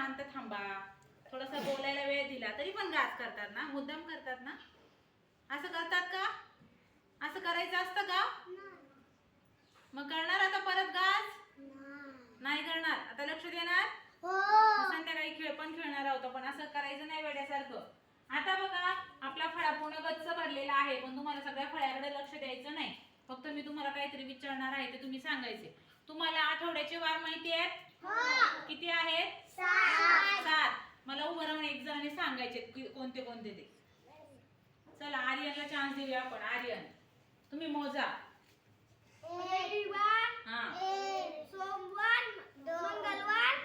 शांत थांबा. थोडासा बोलायला वेळ दिला तरी पण गाज करतात ना? मुद्दाम करतात ना? असं करतात का? असं करायचं असतं का? मग करणार आता परत गाज नाही करणार. आता लक्ष देणार? मग संध्याकाळी खेळ पण खेळणार आहोत पण असं करायचं नाही वेड्यासारखं. आता बघा आपला फळा पूर्ण गच्च भरलेला आहे पण तुम्हाला सगळ्या फळ्याकडे लक्ष द्यायचं नाही. फक्त मी तुम्हाला काहीतरी विचारणार आहे ते तुम्ही सांगायचे. तुम्हाला आठवड्याचे वार माहिती आहेत? किती आहेत? सात. मला उभं राहून एक जणांनी सांगायचे कोणते कोणते ते. चला आर्यनला चान्स देऊया आपण. आर्यन तुम्ही मोजा. हा. सोमवार मंगळवार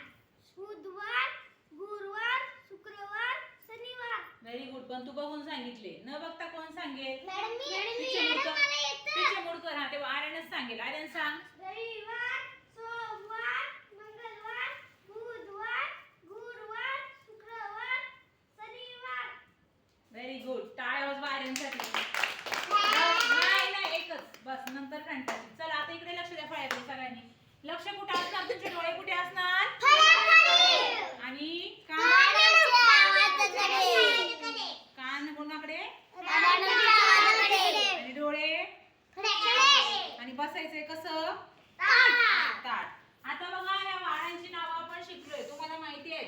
बुधवार गुरुवार शुक्रवार शनिवार. व्हेरी गुड पण तू बघून सांगितले. न बघता कोण सांगेल? पिचे मुडकर हा तेव्हा आर्यनच सांगेल. आर्यन सांग. रविवार सोमवार मंगळवार बुधवार गुरुवार शुक्रवार शनिवार व्हेरी गुड टाळ्या वाजवा आर्यनसाठी नाही नाही एकच बस नंतर कंटाळी चला आता इकडे लक्ष द्या फळ्याकडे सगळ्यांनी लक्ष कुठे असणार तुमचे डोळे कुठे असणार आणि कान कान कोणाकडे आणि डोळे आणि बसायचंय कसं ताट आता बघा या वारांची नावं आपण शिकलोय तुम्हाला माहिती आहे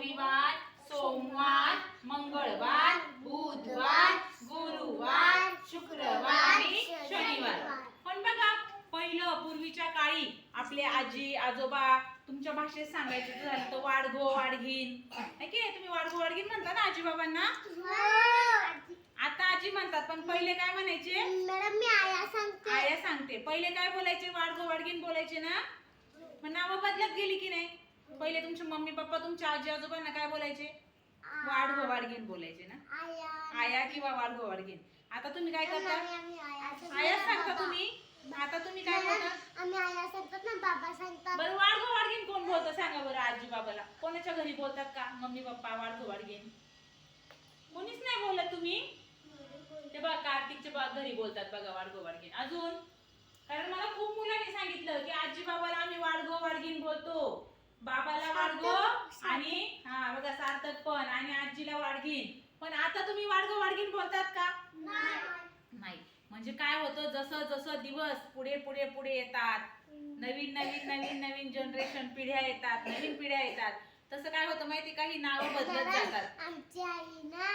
रविवार सोमवार मंगळवार बुधवार गुरुवार शुक्रवार आणि शनिवार. पण बघा पहिलं पूर्वीच्या काळी आपले आजी आजोबा तुमच्या भाषेत सांगायचं झालं तर वाडगो वाडगीन? तुम्ही वाडगो वाडगीन म्हणता ना आजी बाबांना आता आजी म्हणतात पण पहिले काय म्हणायचे? आया सांगते. पहिले काय बोलायचे? वाडगो वाडगीन बोलायचे ना? मग नावं बदलत गेली पहिले तुमचे मम्मी पप्पा तुमच्या आजी आजोबांना काय बोलायचे? वाडगो वाडगीन बोलायचे ना? आया किंवा वाडगो वाडगीन आता तुम्ही काय करता? आया सांगता तुम्ही? आता तुम्ही काय बोलता? आम्ही आया सांगतात ना बाबा सांगतात. बरं वाडगो वाडगीन कोण बोलतं? सांगा बरं आजी बाबाला. कोणाच्या घरी बोलतात का? मम्मी पप्पा वाडगो वाडगीन कोणीच नाही बोलत तुम्ही? ते बघा कार्तिकच्या बा घरी बोलतात बघा वाडगो वाडगीन अजून? कारण मला खूप मुलांनी सांगितलं की आजी बाबाला आम्ही वाडगो वाडगीन बोलतो. बाबाला वाडगो आणि हा बघा सार्थक पण आणि आजीला वाडगीन पण आता तुम्ही वाडगो वाडगीन बोलतात का? नाही. म्हणजे काय होतं जसं जसं दिवस पुढे पुढे पुढे येतात नवीन नवीन नवीन नवीन जनरेशन पिढ्या येतात नवीन पिढ्या येतात तसं काय होतं माहिती का? ही नावं बदलत जातात. आमची आई ना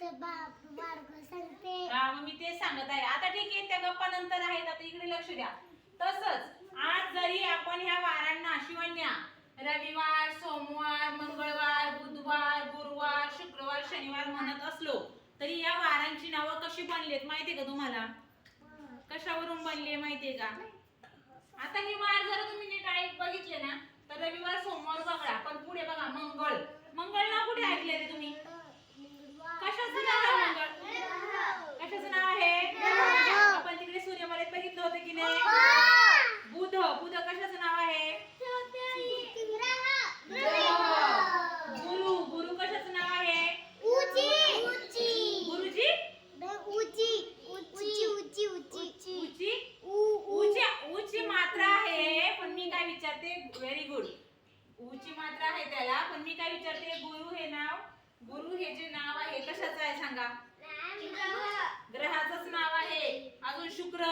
तर बाप बारग सांगते. हा मग मी तेच सांगत आहे. आता ठीक आहे त्या गप्पा नंतर आहेत. आता इकडे लक्ष द्या. तसंच आज जरी आपण ह्या वारांना शिवण्या रविवार सोमवार मंगळवार बुधवार गुरुवार शुक्रवार शनिवार म्हणत असलो तरी या वारांची नावं कशी बनलीत माहितीये का तुम्हाला? कशावरून बनली माहितीये का? आता ही वार जर तुम्ही नीट ऐक बघितले ना तर रविवार सोमवार बघा पण पुढे बघा मंगळ. मंगळ ना कुठे ऐकले तुम्ही? कशाचं नाव मंगळ कशाचं नाव आहे आपण तिकडे सूर्यमालेत बघितलं होतं की नाही बुध बुध कशाचं नाव आहे गुरु गुरु कशाचं नाव आहे गुरुजी उची उची उची मात्रा आहे पण मी काय विचारते व्हेरी गुड उची मात्रा आहे त्याला पण मी काय विचारते गुरु हे नाव गुरु हे जे नाव आहे कशाचं आहे सांगा ग्रहाचंच नाव आहे अजून शुक्र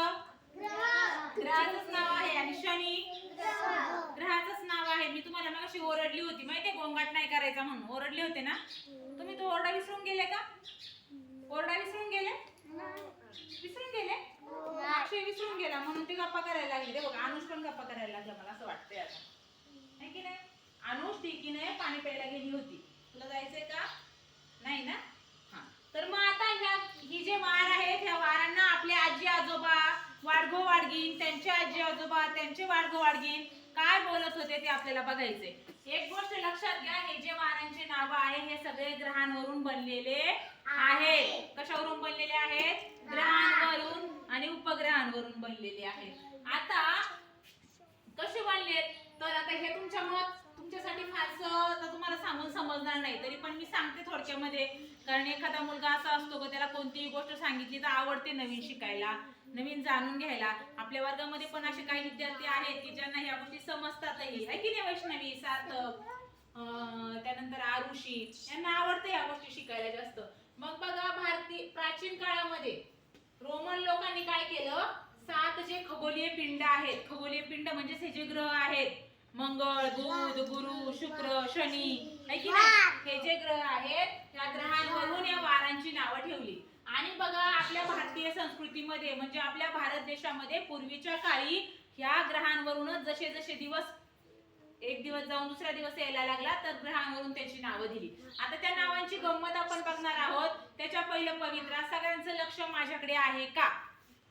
ग्रहाचंच नाव आहे आणि शनी ग्रहाचंच नाव आहे अशी ओरडली होती माहितीये गोंगाट नाही करायचा म्हणून. ओरडले होते ना? तुम्ही तो ओरडा विसरून गेले का? ओरडा विसरून गेले? विसरून गेले? अक्षय विसरून गेला म्हणून ती गप्पा करायला लागली. बघ अनुष पण गप्पा करायला लागला मला असं वाटतंय आता. नाही की नाही? अनुष ती की नाही पाणी प्यायला गेली होती. तुला जायचंय का? नाही ना? हा. तर मग आता ह्या ही जे वार आहेत ह्या वारांना आपले आजी आजोबा वाडगो वाडगीन त्यांचे आजी आजोबा त्यांचे वाडगो वाडगीन काय बोलत होते ते आपल्याला बघायचे एक गोष्ट लक्षात घ्या हे जे वारांचे नाव आहे हे सगळे ग्रहांवरून बनलेले आहेत. कशावरून बनलेले आहेत? ग्रहांवरून आणि उपग्रहांवरून बनलेले आहेत. आता कसे बनलेत तर आता हे तुमच्या मत तुमच्यासाठी फारसं तर तुम्हाला सांगून समजणार नाही. तरी पण मी सांगते थोडक्यामध्ये. कारण एखादा मुलगा असा असतो का त्याला कोणतीही गोष्ट सांगितली तर आवडते नवीन शिकायला. नवीन जाणून घ्यायला. आपल्या वर्गामध्ये पण असे काही विद्यार्थी आहेत की ज्यांना ह्या गोष्टी समजतातही. आहे की नाही वैष्णवी सार्थक त्यानंतर आरुषी यांना आवडतं या गोष्टी शिकायला जास्त. मग बघा भारतीय प्राचीन काळामध्ये रोमन लोकांनी काय केलं? सात जे खगोलीय पिंड आहेत खगोलीय पिंड म्हणजे हे जे ग्रह आहेत मंगळ बुध गुरु शुक्र शनी हे जे ग्रह आहेत त्या ग्रहांवरून या वारांची नावं ठेवली. आणि बघा आपल्या भारतीय संस्कृतीमध्ये म्हणजे आपल्या भारत देशामध्ये पूर्वीच्या काळी ह्या ग्रहांवरूनच जसे जसे दिवस एक दिवस जाऊन दुसरा दिवस यायला लागला तर ग्रहांवरून त्याची नावं दिली. आता त्या नावांची गंमत आपण बघणार आहोत. त्याच्या पहिलं पवित्रा सगळ्यांचं लक्ष माझ्याकडे आहे का?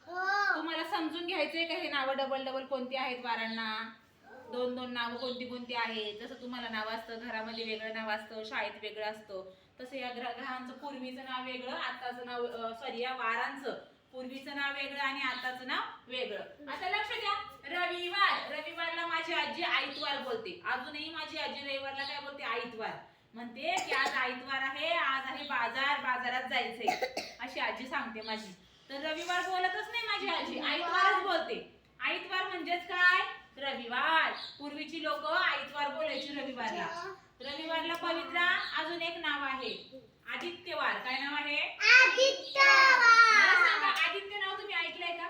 हो. तुम्हाला समजून घ्यायचंय का हे नावं डबल डबल कोणती आहेत वारांना? दोन दोन नावं कोणती कोणती आहेत? जसं तुम्हाला नाव असतं घरामध्ये वेगळं नाव असतं शाळेत वेगळं असतं. तसं या ग्रह ग्रहांचं पूर्वीचं नाव वेगळं आताचं नाव सॉरी या वारांचं. पूर्वीचं नाव वेगळं आणि आताचं नाव वेगळं. आता लक्ष द्या. रविवार. रविवारला माझी आजी आईतवार बोलते. अजूनही माझी आजी रविवारला काय बोलते? आईतवार. म्हणते की आज आईतवार आहे आज आहे बाजार बाजारात जायचंय. अशी आजी सांगते माझी. तर रविवार बोलतच नाही माझी आजी. आईतवारच बोलते. आईतवार म्हणजेच काय? रविवार. पूर्वीची लोक आईतवार बोलायची रविवारला. रविवारला पवित्रा अजून एक नाव आहे. आदित्यवार. काय नाव आहे? आदित्य नाव तुम्ही ऐकलंय का?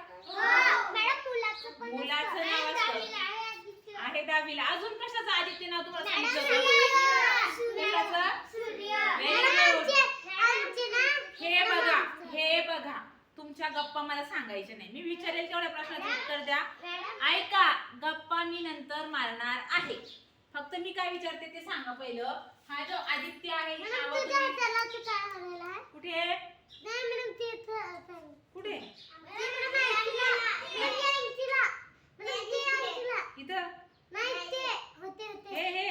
मुलाचं नाव असतं. आहे दहावीला. अजून कशाचं आदित्य नाव तुम्हाला सांगितलं? हे बघा हे बघा. तुमच्या गप्पा मला सांगायच्या नाही. मी विचारेल तेवढ्या प्रश्नाचं उत्तर द्या. ऐका गप्पा मी नंतर मारणार आहे. फक्त मी काय विचारते ते सांगा पहिलं. हा जो आदित्य आहे नाव तुम्ही- कुठे कुठे? इथं? हे. हे.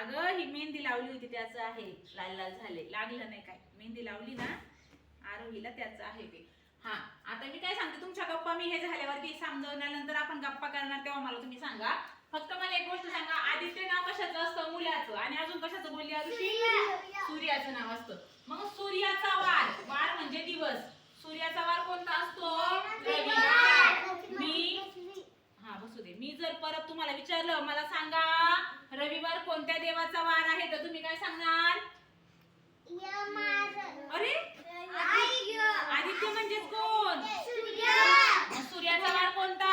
अगं ही मेहंदी लावली होती त्याचं आहे. लाल लाल झाले. लागलं नाही काय. मेहंदी लावली ना आरोहीला त्याचं आहे ते. हा आता मी काय सांगते तुमच्या गप्पा मी हे झाल्यावरती समजवल्यानंतर आपण गप्पा करणार तेव्हा मला तुम्ही सांगा. फक्त मला एक गोष्ट सांगा आदित्य नाव कशाचं असतं? मुलाचं. आणि अजून कशाचं बोलली आरुषी सूर्याचं नाव असतं. मग सूर्याचा वार वार म्हणजे दिवस. सूर्याचा वार कोणता असतो? रविवार. मी हा बसू दे. मी जर परत तुम्हाला विचारलं मला सांगा रविवार कोणत्या देवाचा वार आहे तर तुम्ही काय सांगणार? अरे आदित्य. म्हणजेच कोण? सूर्याचा वार कोणता?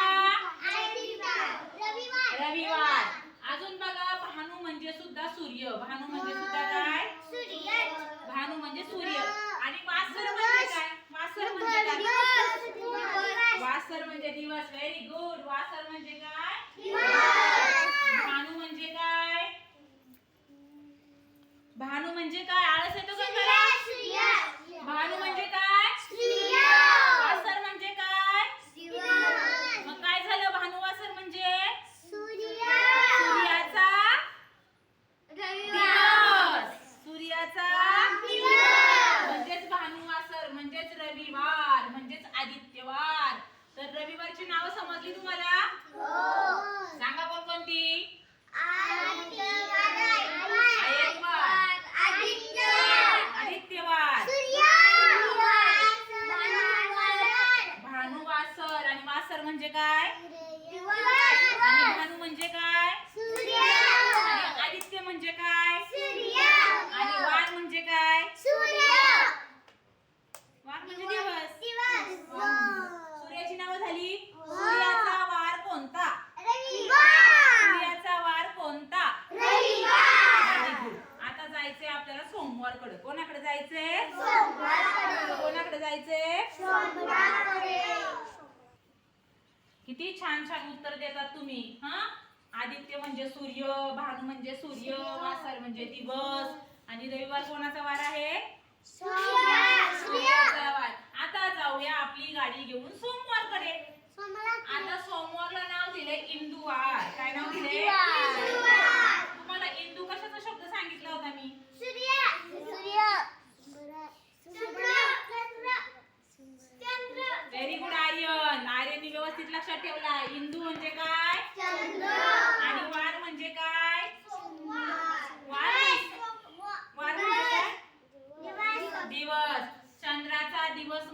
रविवार. अजून बघा भानू म्हणजे सुद्धा सूर्य. भानू म्हणजे सुद्धा काय? भानू म्हणजे सूर्य. आणि वासर म्हणजे काय? वासर म्हणजे काय? वासर म्हणजे दिवस. व्हेरी गुड वासर म्हणजे काय? भानू म्हणजे काय? भानू म्हणजे काय? आळस येतो का? भानू म्हणजे काय वासर म्हणजे काय मग काय झालं भानू वासर म्हणजे सूर्याचा दिवस सूर्याचा म्हणजेच भानुवासर म्हणजेच रविवार म्हणजेच आदित्यवार तर रविवारची नावं समजली तुम्हाला सांगा कोण कोणती आदित्यवार भानुवासर आणि वासर म्हणजे काय आणि भानू म्हणजे काय आणि आदित्य म्हणजे काय आणि वार म्हणजे काय वार म्हणजे दिवस सूर्याची नावं झाली सूर्याचा वार कोणता सूर्याचा वार कोणता Very good. आता जायचंय आपल्याला सोमवारकडे कोणाकडे जायचंय कोणाकडे जायचंय किती छान छान उत्तर देतात तुम्ही हा आदित्य म्हणजे सूर्य भानू म्हणजे सूर्य वासर म्हणजे दिवस आणि रविवार कोणाचा वार आहे? वार. आता जाऊया आपली गाडी घेऊन सोमवारकडे. आता सोमवारला नाव दिले इंदुवार. काय नाव दिले? तुम्हाला इंदू कशाचा शब्द सांगितला होता मी? Very good Aryan. आर्यननी व्यवस्थित लक्षात ठेवला. इंदू म्हणजे काय?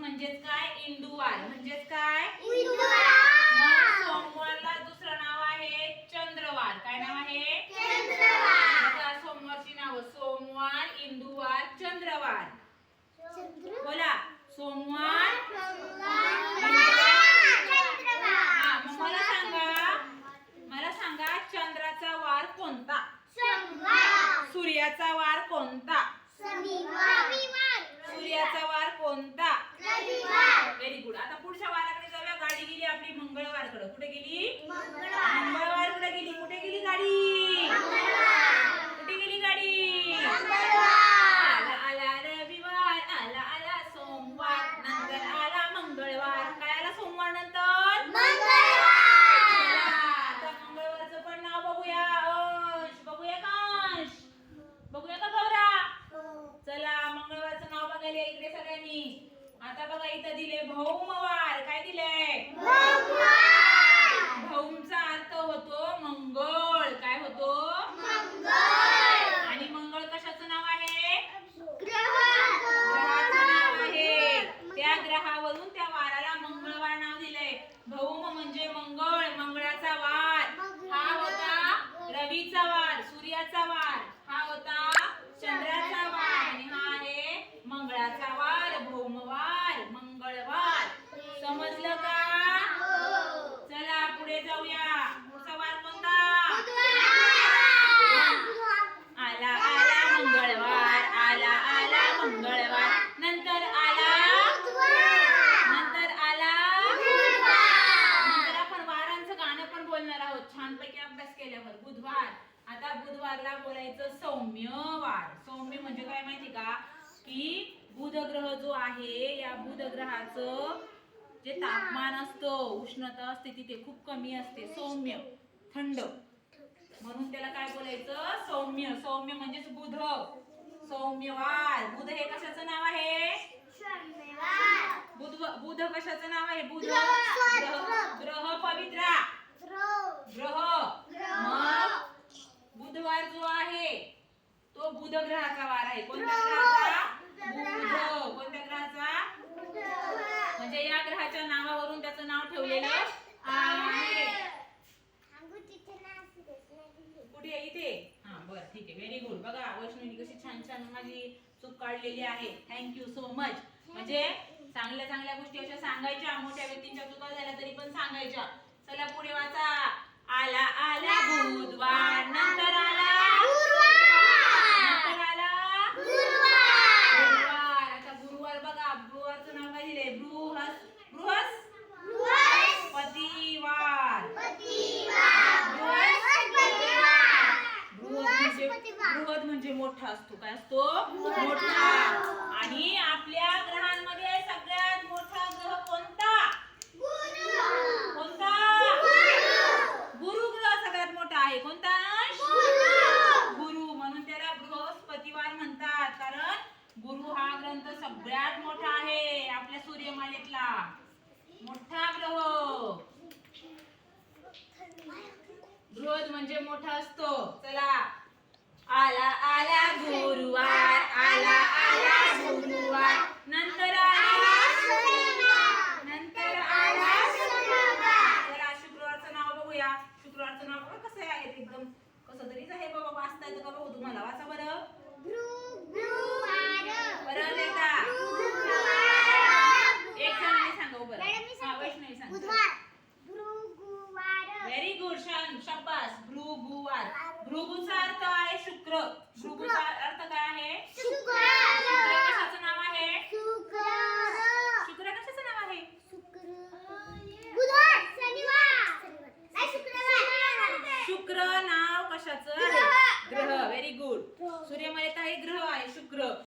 म्हणजेच काय? इंदुवाल म्हणजेच काय? मग सोमवारला दुसरं नाव आहे चंद्रवार. काय नाव आहे? सोमवारची नाव सोमवार इंदुवार चंद्रवार. बोला. सोमवार हा मग मला सांगा. मला सांगा चंद्राचा वार कोणता? सूर्याचा वार कोणता? सूर्याचा वार कोणता? व्हेरी गुड आता पुढच्या वाराकडे जाऊया. गाडी गेली आपली मंगळवारकडे. कुठे गेली? मंगळवारकडे गेली. कुठे गेली गाडी कुठे गेली गाडी आला आला रविवार आला आला सोमवार नंतर आला मंगळवार काय आला सोमवार नंतर चला, आता मंगळवारचं पण नाव बघूया अंश बघूया का अंश बघूया का गौरा चला मंगळवारचं नाव बघायला या इकडे सगळ्यांनी आता बघा इथं दिले भौमवार काय दिले भौमचा अर्थ होतो मंगळ काय होतो आणि मंगळ कशाचं नाव आहे ग्रहाचं नाव आहे त्या ग्रहावरून त्या वाराला मंगळवार नाव दिलंय भौम म्हणजे मंगळ मंगळाचा वार हा होता रवीचा वार सूर्याचा वार. हा होता चंद्राचा वार. आणि हा आहे मंगळाचा वार भौमवार मंगळवार. समजलं का? चला पुढे जाऊया. पुढचा वार कोणता? आला आला मंगळवार. आला आला मंगळवार नंतर आला नंतर आला नंतर आपण वारांचं गाणं पण बोलणार आहोत छानपैकी अभ्यास केल्यावर बुधवार आता बुधवारला बोलायचं सौम्यवार सौम्य म्हणजे काय माहिती का बुध ग्रह जो आहे या बुध ग्रहाचं जे तापमान असतं उष्णता असते तिथे खूप कमी असते. सौम्य थंड. म्हणून त्याला काय बोलायचं? सौम्य. सौम्य म्हणजेच बुध. सौम्यवार बुध हे कशाचं नाव आहे? बुध बुध कशाचं नाव आहे? बुध. ग्रह. पवित्रा. ग्रह. मग बुधवार जो आहे तो बुध ग्रहाचा वार आहे. कोणत्या ग्रहाचा? बुध. कोणत्या ग्रहाचा? म्हणजे या ग्रहाच्या नावावरून त्याचं नाव ठेवलेलं आहे. कुठे इथे? हा बर ठीक आहे. व्हेरी गुड बघा वैष्णवी कशी छान छान माझी चूक काढलेली आहे. थँक्यू सो मच म्हणजे चांगल्या चांगल्या गोष्टी अशा सांगायच्या. मोठ्या व्यक्तींच्या चुका झाल्या तरी पण सांगायच्या. चला पुढे वाचा. आला आला बुधवार. नंतर आला नंतर आला गुरुवार आता गुरुवार बघा गुरुवारचं नाव काय दिलंय बृहस् बृहस् पतिवार बृहद म्हणजे बृहद म्हणजे मोठा असतो. काय असतो? मोठा. आणि आपल्या ग्रहांमध्ये सगळ्यात मोठा ग्रह कोणता? कोणता? गुरु ग्रह सगळ्यात मोठा आहे. कोणता? गुरु म्हणून त्याला बृहस्पतिवार म्हणतात. कारण गुरु हा ग्रंथ सगळ्यात मोठा आहे आपल्या सूर्यमालेतला. मोठा ग्रह. बृहद म्हणजे मोठा असतो. चला आला आला गुरुवार आला आला गुरुवार नंतर आला नंतर आला चला शुक्रवारचं नाव बघूया शुक्रवारचं नाव बघा कसं आहे एकदम कसं तरीच आहे बाबा वाचता येतं का बघू तुम्हाला वाचा बरं परत एकदा एक जणांनी सांगा हो बरं मॅडम, मी हा सांगते. वैष्णवी सांग बुधवार भृगुवार व्हेरी गुड छान शाबास भृगुवार भृगूचा अर्थ आहे शुक्र.